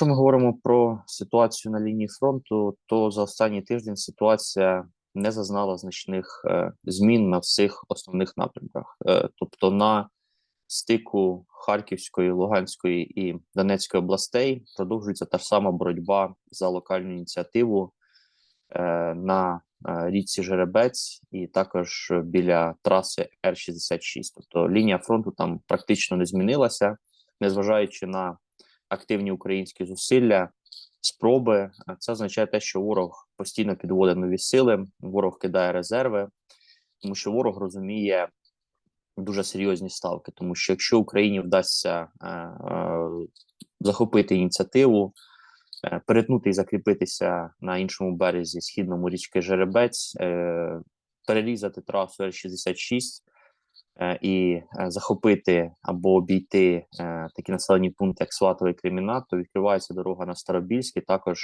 Якщо ми говоримо про ситуацію на лінії фронту, то за останній тиждень ситуація не зазнала значних е, змін на всіх основних напрямках, е, тобто на стику Харківської, Луганської і Донецької областей продовжується та ж сама боротьба за локальну ініціативу е, на річці Жеребець, і також біля траси Р-66. Тобто лінія фронту там практично не змінилася, незважаючи на активні українські зусилля, спроби. Це означає те, що ворог постійно підводить нові сили, ворог кидає резерви, тому що ворог розуміє дуже серйозні ставки. Тому що якщо Україні вдасться е, е, захопити ініціативу, е, перетнути і закріпитися на іншому березі східному річки Жеребець, е, перерізати трасу Р-66, Е, і е, захопити або обійти е, такі населені пункти, як Сватовий Кремінат, то відкривається дорога на Старобільський. Також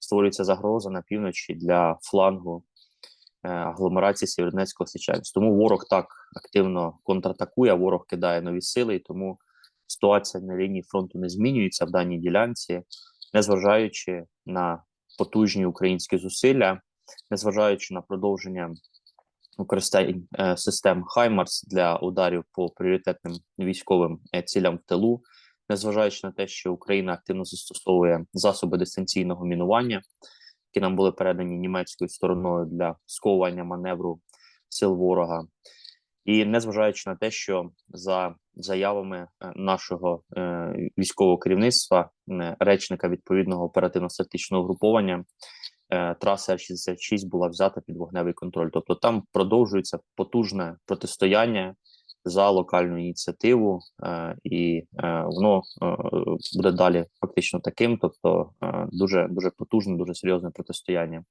створюється загроза на півночі для флангу агломерації Сєвєродонецького Січанська. Тому ворог так активно контратакує, ворог кидає нові сили, і тому ситуація на лінії фронту не змінюється в даній ділянці, незважаючи на потужні українські зусилля, незважаючи на продовження використання е, систем Хаймарс для ударів по пріоритетним військовим е, цілям в тилу, незважаючи на те, що Україна активно застосовує засоби дистанційного мінування, які нам були передані німецькою стороною для сковування маневру сил ворога, і незважаючи на те, що за заявами е, нашого військового керівництва, речника відповідного оперативно-статичного груповання, траса Р-66 була взята під вогневий контроль. Тобто там продовжується потужне протистояння за локальну ініціативу, е, і е, воно буде далі фактично таким. Тобто, дуже дуже потужне, дуже серйозне протистояння.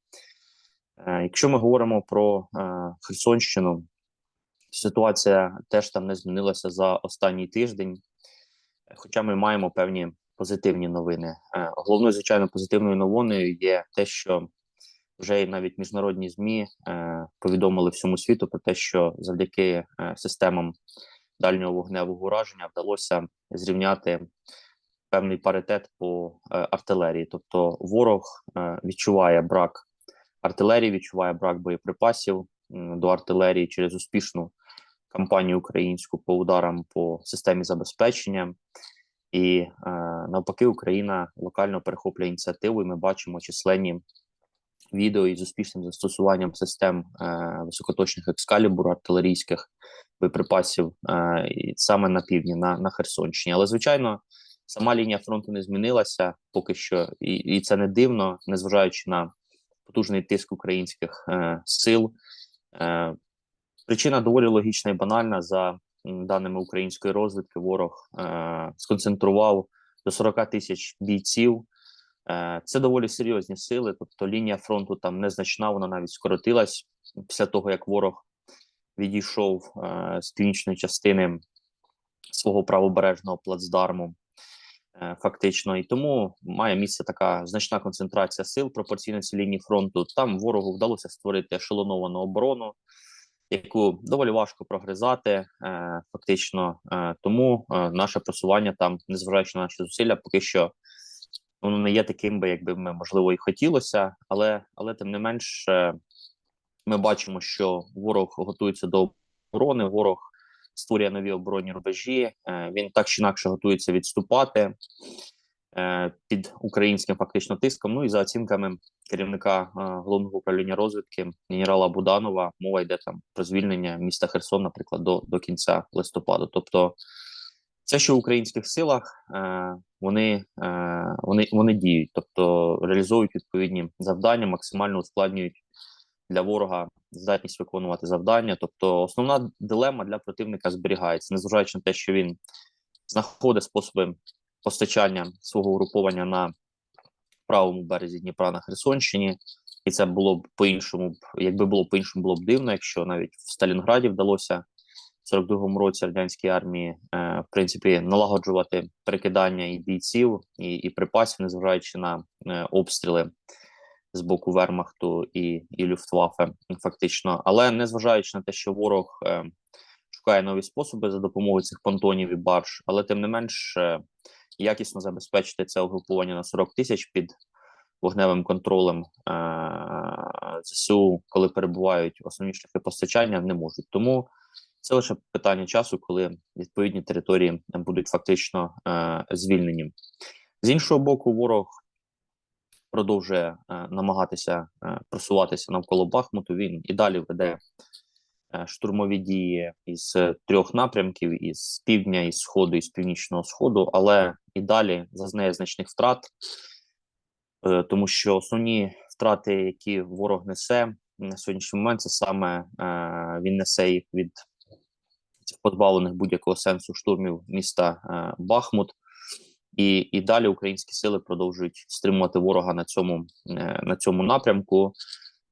Якщо ми говоримо про Херсонщину, ситуація теж там не змінилася за останній тиждень, хоча ми маємо певні позитивні новини. Е, головною, звичайно, позитивною новиною є те, що вже навіть міжнародні змі е, повідомили всьому світу про те, що завдяки е, системам дальнього вогневого ураження вдалося зрівняти певний паритет по артилерії. Тобто, ворог відчуває брак артилерії, відчуває брак боєприпасів до артилерії через успішну кампанію українську по ударам по системі забезпечення. І е, навпаки, Україна локально перехоплює ініціативу, і ми бачимо численні відео із успішним застосуванням систем е, високоточних екскалібур, артилерійських боєприпасів е, саме на півдні, на на Херсонщині. Але звичайно, сама лінія фронту не змінилася поки що, і і це не дивно, незважаючи на потужний тиск українських е, сил. Е, Причина доволі логічна і банальна за даними української розвідки, ворог е, сконцентрував до 40 тисяч бійців. Е, Це доволі серйозні сили. Тобто лінія фронту там незначна, вона навіть скоротилась після того, як ворог відійшов е, з північної частини свого правобережного плацдарму. Фактично, і тому має місце така значна концентрація сил пропорційно цій лінії фронту. Там ворогу вдалося створити ешелоновану оборону яку доволі важко прогризати, е, фактично. Е, тому е, наше просування там, незважаючи на наші зусилля, поки що воно не є таким, би якби ми можливо і хотілося, але але тим не менш, ми бачимо, що ворог готується до оборони. Ворог створює нові оборонні рубежі. Він так чи інакше готується відступати. Е, під українським фактично тиском. Ну і за оцінками керівника е, головного управління розвідки генерала Буданова, мова йде там про звільнення міста Херсон, наприклад, до до кінця листопаду. Тобто, це, що в українських силах е, вони вони, вони діють, тобто реалізують відповідні завдання, максимально ускладнюють для ворога здатність виконувати завдання. Тобто, основна дилема для противника зберігається, незважаючи на те, що він знаходить способи постачання свого угруповання на правому березі Дніпра на Херсонщині, і це було б по-іншому. Якби було по іншому, було б дивно, якщо навіть в Сталінграді вдалося в 42-му році радянській армії е, в принципі налагоджувати перекидання і бійців і і припасів, незважаючи на е, обстріли з боку Вермахту і і Люфтваффе, фактично, але незважаючи на те, що ворог е, шукає нові способи за допомогою цих понтонів і барж, але тим не менш. Е, якісно забезпечити це угруповання на 40 тисяч під вогневим контролем е, ЗСУ, коли перебувають основні шляхи постачання, не можуть. Тому це лише питання часу, коли відповідні території будуть фактично е, звільнені. З іншого боку, ворог продовжує е, намагатися просуватися навколо Бахмуту. Він і далі веде штурмові дії із е, трьох напрямків: із півдня, із сходу, із північного сходу, але і далі зазнає значних втрат, е, тому що основні втрати, які ворог несе на сьогоднішній момент, це саме е, він несе їх від цих позбавлених будь-якого сенсу штурмів міста Бахмут. І, і далі українські сили продовжують стримувати ворога на цьому на цьому напрямку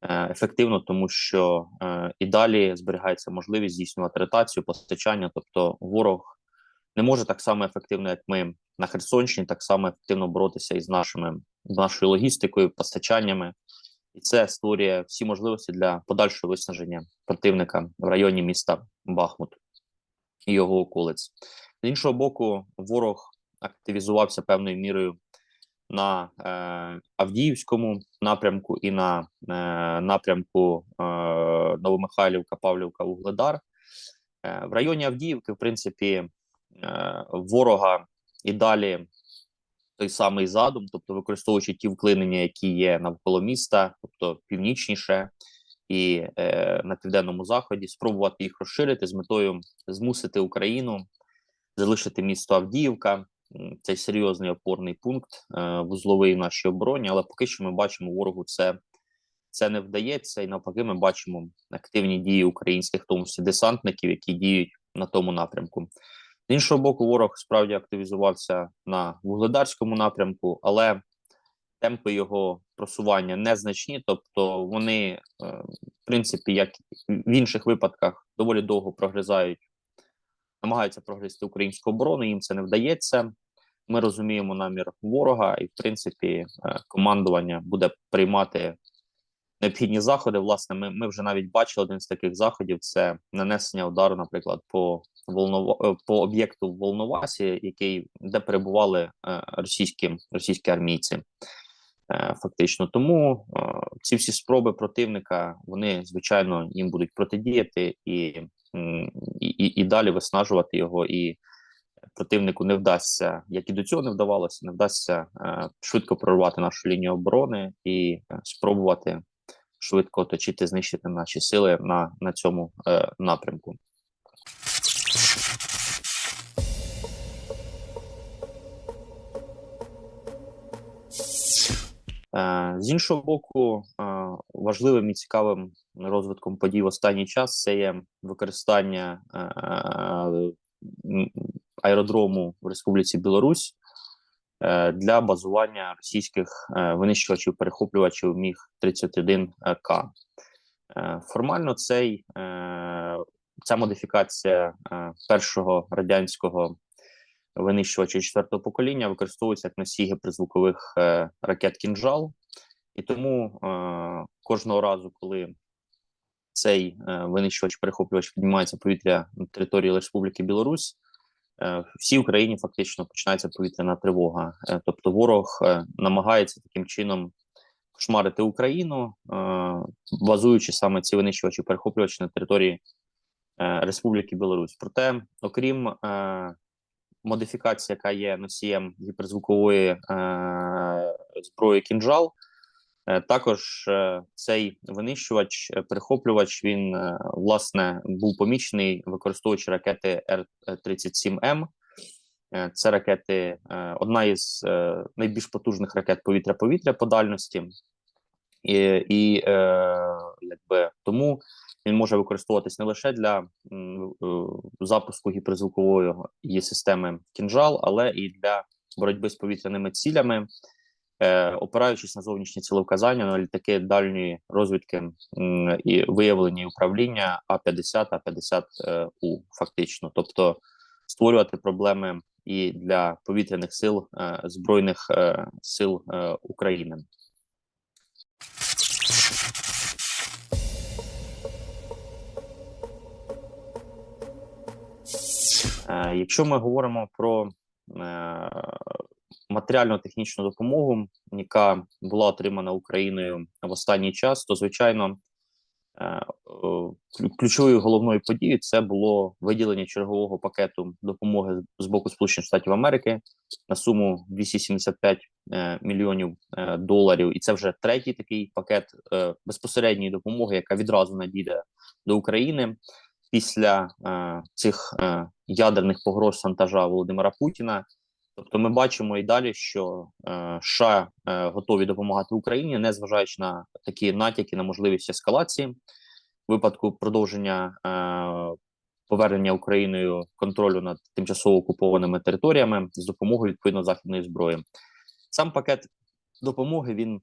ефективно, тому що е, і далі зберігається можливість здійснювати ротацію, постачання. Тобто, ворог не може так само ефективно, як ми на Херсонщині, так само ефективно боротися із нашими нашою логістикою, постачаннями, і це створює всі можливості для подальшого виснаження противника в районі міста Бахмут і його околиць. З іншого боку, ворог активізувався певною мірою на е, Авдіївському напрямку і на е, напрямку е, Новомихайлівка, Павлівка, Угледар. Е, в районі Авдіївки, в принципі, е, ворога і далі той самий задум, тобто використовуючи ті вклинення, які є навколо міста, тобто північніше і е, на південному заході, спробувати їх розширити з метою змусити Україну залишити місто Авдіївка. М, Це серйозний опорний пункт е, вузловий в нашій обороні, але поки що ми бачимо, ворогу це, це не вдається, і навпаки, ми бачимо активні дії українських, в тому числі десантників, які діють на тому напрямку. З іншого боку, ворог справді активізувався на вугледарському напрямку, але темпи його просування незначні, тобто вони, е, в принципі, як в інших випадках, доволі довго прогризають, намагаються прогризти українську оборону. Їм це не вдається. Ми розуміємо намір ворога, і в принципі, е, командування буде приймати необхідні заходи. Власне, ми, ми вже навіть бачили один з таких заходів: це нанесення удару, наприклад, по Волнова е, по об'єкту в Волновасі, який де перебували е, російські російські армійці. Фактично, тому ці всі спроби противника вони звичайно їм будуть протидіяти і, і, і далі виснажувати його. І противнику не вдасться, як і до цього не вдавалося, не вдасться е, швидко прорвати нашу лінію оборони і е, спробувати швидко оточити, знищити наші сили на, на цьому е, напрямку. З іншого боку, важливим і цікавим розвитком подій в останній час це є використання аеродрому в Республіці Білорусь е, для базування російських е, винищувачів перехоплювачів міг 31 к. Е, Формально цей ця модифікація першого радянського винищувача четвертого покоління використовується як носій гіперзвукових е, ракет кінжал, і тому кожного разу, коли цей е, винищувач перехоплювач піднімається повітря на території Республіки Білорусь, всій Україні фактично починається повітряна тривога. Е, тобто, ворог е, намагається таким чином кошмарити Україну, е, базуючи саме ці винищувачі перехоплювачі на території е, Республіки Білорусь. Проте, окрім е, модифікації, яка є носієм гіперзвукової е, зброї кінжал. Е, також е, цей винищувач, е, перехоплювач, він власне був помічений, використовуючи ракети Р-37М. Е, Це ракети, одна із найбільш потужних ракет повітря-повітря по дальності, і, і якби тому він може використовуватись не лише для запуску гіперзвукової системи кінжал, але і для боротьби з повітряними цілями, опираючись на зовнішні цілевказання на літаки дальньої розвідки і виявлення і управління А-50, А-50У, фактично, тобто створювати проблеми і для повітряних сил е, збройних е, сил е, України. Е, Якщо ми говоримо про е, матеріально-технічну допомогу, яка була отримана Україною в останній час, то звичайно. е, клю- Ключовою головною подією це було виділення чергового пакету допомоги з боку Сполучених Штатів Америки на суму 275 е, мільйонів е, доларів, і це вже третій такий пакет безпосередньої допомоги, яка відразу надійде до України після е, цих е, ядерних погроз шантажа Володимира Путіна. Тобто, ми бачимо і далі, що е, США е, готові допомагати Україні, незважаючи на такі натяки на можливість ескалації в випадку продовження е, повернення Україною контролю над тимчасово окупованими територіями з допомогою відповідно західної зброї. Сам пакет допомоги він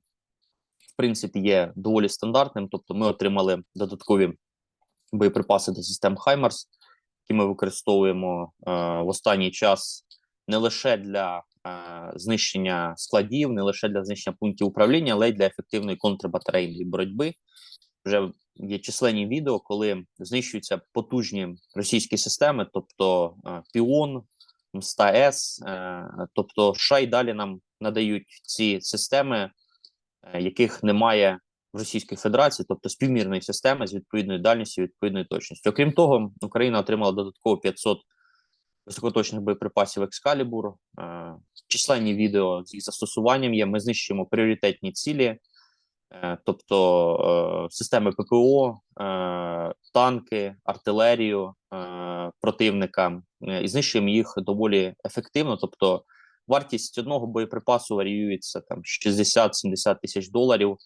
в принципі є доволі стандартним. Тобто, ми отримали додаткові боєприпаси до систем Хаймарс, які ми використовуємо е, в останній час не лише для е, знищення складів, не лише для знищення пунктів управління, але й для ефективної контрбатарейної боротьби. Вже є численні відео, коли знищуються потужні російські системи, тобто е, Піон, Мста С, е, тобто США й далі нам надають ці системи, е, яких немає в Російській Федерації, тобто співмірної системи з відповідною дальністю, відповідною точністю. Окрім того, Україна отримала додатково 500 високоточних боєприпасів Екскалібур. Е, численні відео з їх застосуванням є. Ми знищуємо пріоритетні цілі, е, тобто е, системи ППО, танки, артилерію противника, і знищуємо їх доволі ефективно. Тобто, вартість одного боєприпасу варіюється там 60-70 тисяч доларів.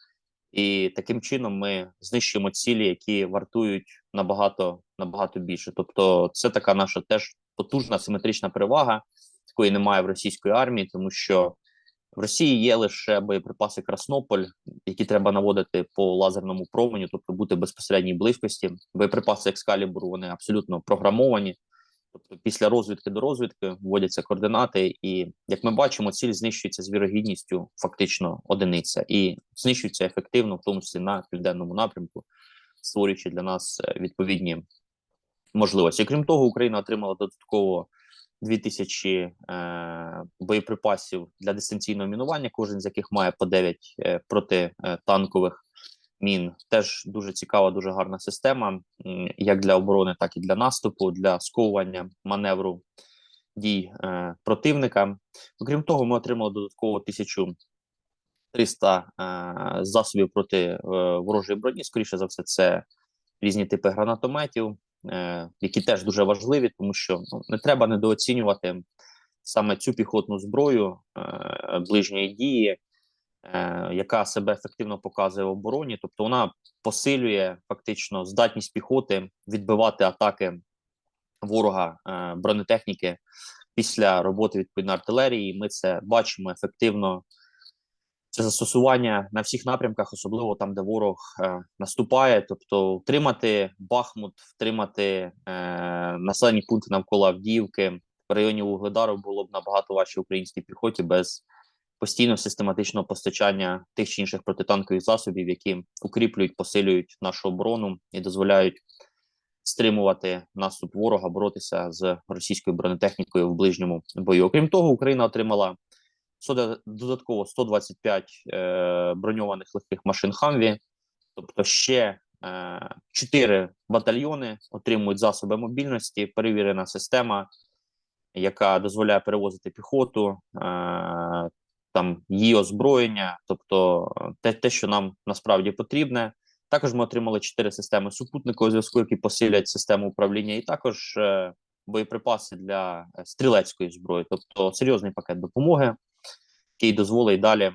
І таким чином ми знищуємо цілі, які вартують набагато набагато більше. Тобто, це така наша теж потужна симетрична перевага, якої немає в російської армії, тому що в Росії є лише боєприпаси Краснополь, які треба наводити по лазерному променю, тобто бути в безпосередній близькості. Боєприпаси Екскалібуру вони абсолютно програмовані. Тобто, після розвідки до розвідки вводяться координати, і як ми бачимо, ціль знищується з вірогідністю фактично одиниця, і знищується ефективно, в тому числі на південному напрямку, створюючи для нас е, відповідні можливості. Крім того, Україна отримала додатково 2000 е, боєприпасів для дистанційного мінування, кожен з яких має по 9 е, протитанкових мін. Теж дуже цікава, дуже гарна система, як для оборони, так і для наступу, для сковування маневру дій е, противника. Окрім того, ми отримали додатково 1300 е, засобів проти е, ворожої броні. Скоріше за все, це різні типи гранатометів, е, які теж дуже важливі, тому що ну, не треба недооцінювати саме цю піхотну зброю е, ближньої дії, яка себе ефективно показує в обороні, тобто вона посилює фактично здатність піхоти відбивати атаки ворога е, бронетехніки після роботи відповідно артилерії. Ми це бачимо ефективно. Це застосування на всіх напрямках, особливо там, де ворог е, наступає. Тобто, втримати Бахмут, втримати е, населені пункти навколо Авдіївки в районі Вугледару було б набагато важче українській піхоті без постійно систематичного постачання тих чи інших протитанкових засобів, які укріплюють, посилюють нашу оборону і дозволяють стримувати наступ ворога, боротися з російською бронетехнікою в ближньому бою. Окрім того, Україна отримала додатково 125 е, броньованих легких машин Хамві, тобто ще е, батальйони отримують засоби мобільності, перевірена система, яка дозволяє перевозити піхоту, е, там її озброєння, тобто е, те, те, що нам насправді потрібне. Також ми отримали 4 системи супутникового зв'язку, які посилять систему управління, і також е, боєприпаси для е, стрілецької зброї, тобто серйозний пакет допомоги, який дозволить далі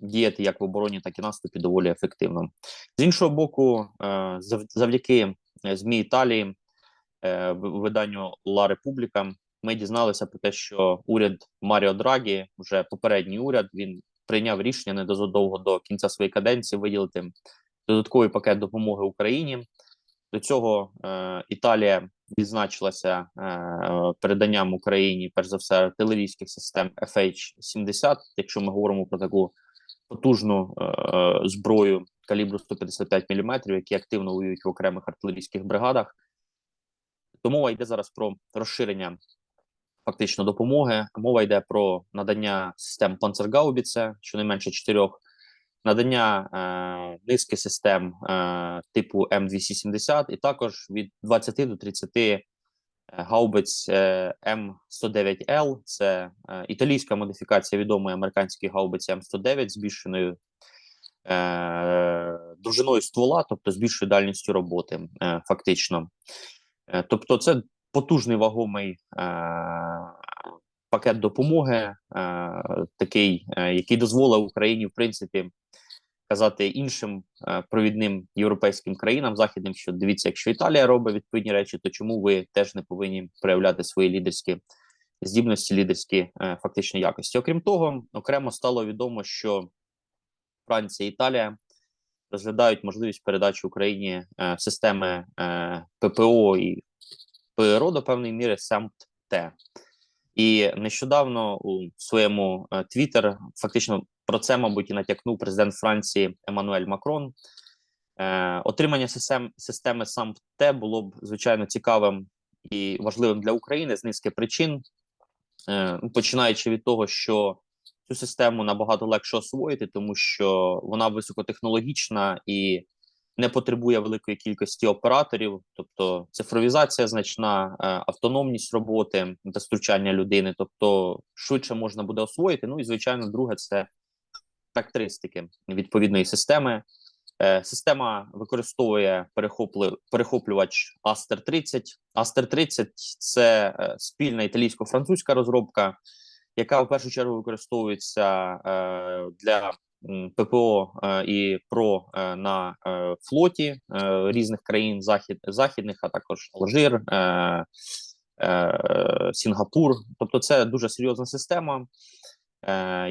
діяти як в обороні, так і наступі доволі ефективно. З іншого боку, е, завдяки е, ЗМІ Італії, е, виданню Ла Републіка, ми дізналися про те, що уряд Маріо Драгі, вже попередній уряд, він прийняв рішення незадовго до кінця своєї каденції виділити додатковий пакет допомоги Україні. До цього е, Італія відзначилася е, переданням Україні, перш за все, артилерійських систем FH-70, якщо ми говоримо про таку потужну е, зброю калібру 155 мм, які активно воюють в окремих артилерійських бригадах. То мова йде зараз про розширення фактично допомоги. Мова йде про надання систем Панцергаубіце, щонайменше чотирьох, надання е, низки систем е, типу М270, і також від 20 до 30 е, гаубиць е, М109Л. Це е, італійська модифікація відомої американської гаубиці М109 з збільшеною е, ствола, тобто з більшою дальністю роботи, е, фактично. Е, тобто, це потужний вагомий е, пакет допомоги, е, такий, е, який дозволив Україні, в принципі, казати іншим провідним європейським країнам західним, що дивіться, якщо Італія робить відповідні речі, то чому ви теж не повинні проявляти свої лідерські здібності, лідерські фактично якості? Окрім того, окремо стало відомо, що Франція і Італія розглядають можливість передачі Україні е, системи е, ППО і ПРО до певної міри САМП-Т. І нещодавно у своєму е, Твіттер фактично про це, мабуть, і натякнув президент Франції Еммануель Макрон. Е, отримання систем, системи САМП-Т було б звичайно цікавим і важливим для України з низки причин, е, ну, починаючи від того, що цю систему набагато легше освоїти, тому що вона високотехнологічна і не потребує великої кількості операторів, тобто цифровізація значна, е, автономність роботи без втручання людини, тобто швидше можна буде освоїти. Ну і звичайно, друге це характеристики відповідної системи. Е, Система використовує перехоплю- перехоплювач Aster 30. Aster 30 – це е, спільна італійсько-французька розробка, яка в першу чергу використовується для ППО е, і ПРО е, на е, флоті різних країн захід, західних, а також Алжир, Сінгапур. Тобто, це дуже серйозна система,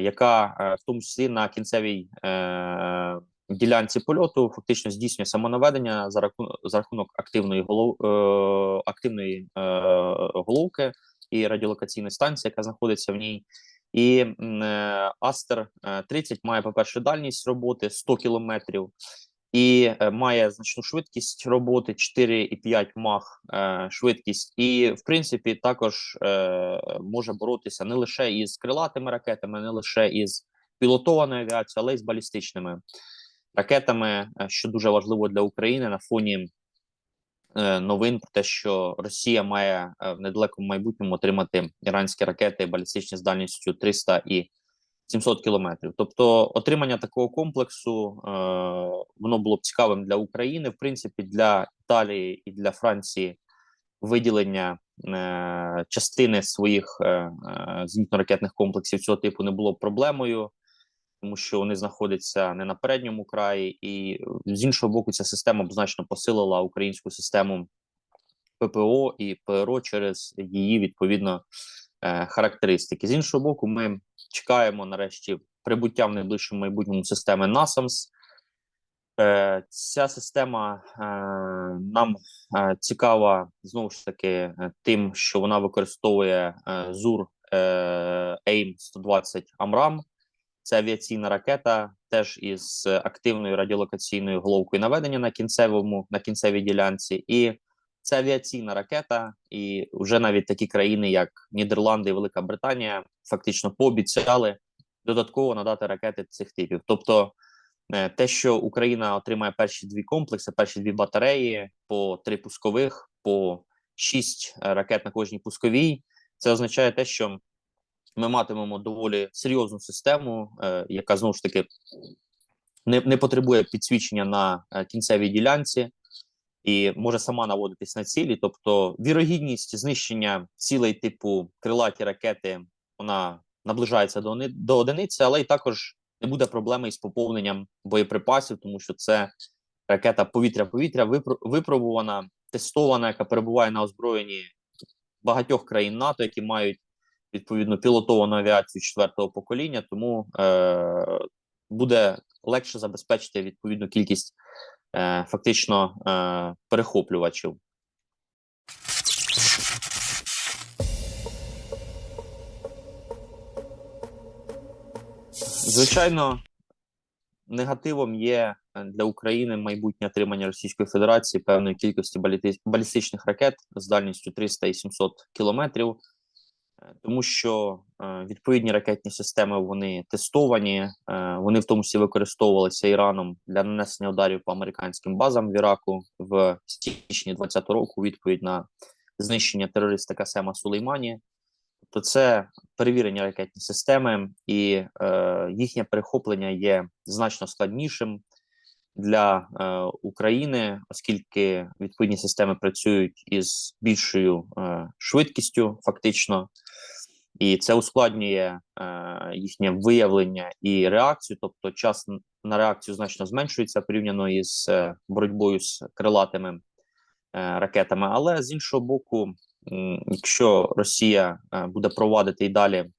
яка в тому числі на кінцевій ділянці польоту фактично здійснює самонаведення за рахунок за рахунок активної голов, активної головки і радіолокаційної станції, яка знаходиться в ній. І е, Астер е, 30 має, по-перше, дальність роботи 100 кілометрів і е, має значну швидкість роботи 4,5 мах швидкість, і в принципі також може боротися не лише із крилатими ракетами, не лише із пілотованою авіацією, але й з балістичними ракетами, е, що дуже важливо для України на фоні новин про те, що Росія має е, в недалекому майбутньому отримати іранські ракети балістичні з дальністю 300 і 700 кілометрів. Тобто, отримання такого комплексу е, воно було б цікавим для України, в принципі, для Італії і для Франції виділення е, частини своїх е, е, зенітно-ракетних комплексів цього типу не було б проблемою тому що вони знаходяться не на передньому краї, і з іншого боку, ця система б значно посилила українську систему ППО і ПРО через її відповідно е, характеристики. З іншого боку, ми чекаємо нарешті прибуття в найближчому майбутньому системи NASAMS. Е, Ця система е, нам е, цікава знову ж таки е, тим, що вона використовує е, ЗУР е, AIM 120 Амрам. Це авіаційна ракета, теж із активною радіолокаційною головкою наведення на кінцевому на кінцевій ділянці, і це авіаційна ракета, і вже навіть такі країни, як Нідерланди і Велика Британія, фактично пообіцяли додатково надати ракети цих типів. Тобто, е, те, що Україна отримає перші дві комплекси, перші дві батареї по три пускових, по шість е, ракет на кожній пусковій, це означає те, що ми матимемо доволі серйозну систему, е, яка знову ж таки не, не потребує підсвічення на е, кінцевій ділянці і може сама наводитись на цілі. Тобто, вірогідність знищення цілей типу крилаті ракети вона наближається до, до одиниці, але й також не буде проблеми із поповненням боєприпасів, тому що це ракета повітря-повітря випро- випробувана, тестована, яка перебуває на озброєнні багатьох країн НАТО, які мають відповідно пілотовану авіацію четвертого покоління, тому е, буде легше забезпечити відповідну кількість е, фактично е, перехоплювачів. Звичайно, негативом є е, для України майбутнє отримання Російської Федерації певної кількості балістичних ракет з дальністю 300 і 700 кілометрів. Тому що е, відповідні ракетні системи вони тестовані, е, вони в тому числі використовувалися Іраном для нанесення ударів по американським базам в Іраку в січні 2020 року. Відповідь на знищення терориста Касема Сулеймані. Тобто, це перевірені ракетні системи, і е, їхнє перехоплення є значно складнішим для е, України, оскільки відповідні системи працюють із більшою е, швидкістю, фактично, і це ускладнює е, їхнє виявлення і реакцію. Тобто, час на реакцію значно зменшується порівняно із е, боротьбою з крилатими е, ракетами. Але з іншого боку, якщо Росія е, буде провадити і далі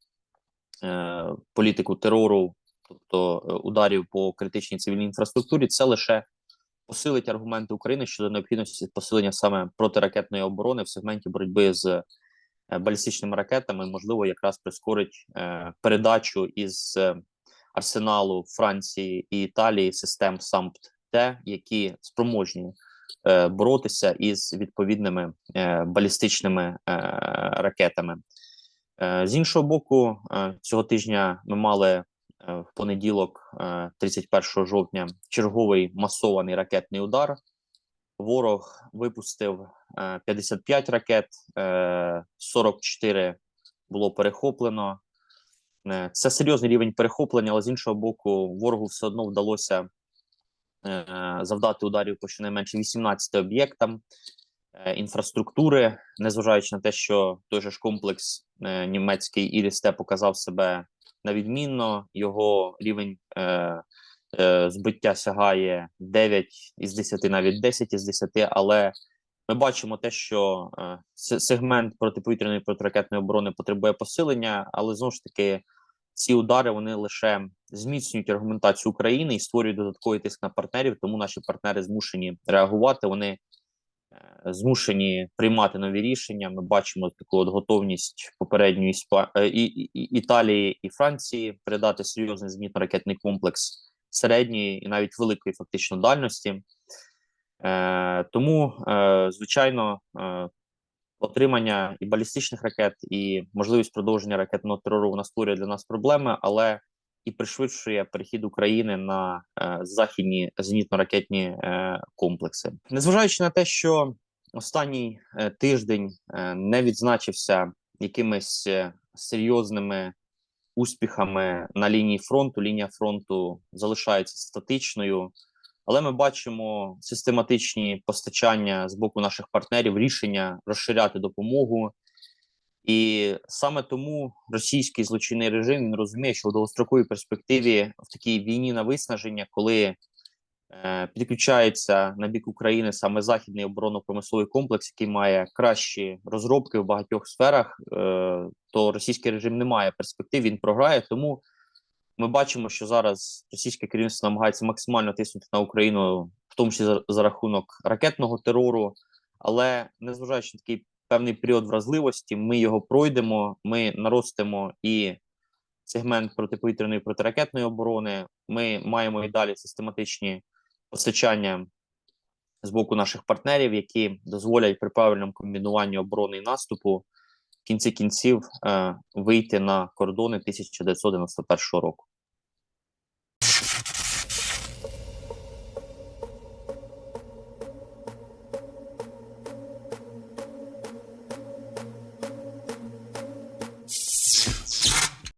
е, політику терору, тобто е, ударів по критичній цивільній інфраструктурі, це лише посилить аргументи України щодо необхідності посилення саме протиракетної оборони в сегменті боротьби з е, балістичними ракетами, можливо, якраз прискорить е, передачу із арсеналу Франції і Італії систем САМПТ-Т, які спроможні боротися із відповідними е, балістичними е, ракетами. Е, З іншого боку, е, цього тижня ми мали в понеділок, е, 31 жовтня, черговий масований ракетний удар. Ворог випустив е, 55 ракет, е, 44 було перехоплено. Е, Це серйозний рівень перехоплення, але з іншого боку, ворогу все одно вдалося е, завдати ударів по щонайменше 18 об'єктам е, інфраструктури, незважаючи на те, що той же ж комплекс е, німецький Ірісте показав себе на відмінно, його рівень е, е, збиття сягає 9 із 10, навіть 10 із 10, але ми бачимо те, що е, сегмент протиповітряної протиракетної оборони потребує посилення, але знову ж таки ці удари вони лише зміцнюють аргументацію України і створюють додатковий тиск на партнерів. Тому наші партнери змушені реагувати. Вони змушені приймати нові рішення. Ми бачимо таку от готовність попередньої Іспа... е, і, і, Італії і Франції передати серйозний зенітно-ракетний комплекс середньої і навіть великої фактично дальності. Е, тому, е, звичайно, е, отримання і балістичних ракет, і можливість продовження ракетного терору вона створює для нас проблеми, але і пришвидшує перехід України на е, західні зенітно-ракетні е, комплекси, незважаючи на те, що останній е, тиждень е, не відзначився якимись е, серйозними успіхами на лінії фронту. Лінія фронту залишається статичною. Але ми бачимо систематичні постачання з боку наших партнерів, рішення розширяти допомогу. І саме тому російський злочинний режим він розуміє, що в довгостроковій перспективі в такій війні на виснаження, коли е, підключається на бік України саме західний оборонно-промисловий комплекс, який має кращі розробки в багатьох сферах, е, то російський режим не має перспектив, він програє. Тому ми бачимо, що зараз російське керівництво намагається максимально тиснути на Україну, в тому числі за, за рахунок ракетного терору. Але незважаючи на такий певний період вразливості, ми його пройдемо. Ми наростимо і сегмент протиповітряної протиракетної оборони. Ми маємо і далі систематичні постачання з боку наших партнерів, які дозволять при правильному комбінуванні оборони і наступу в кінці кінців е, вийти на кордони 1991 року.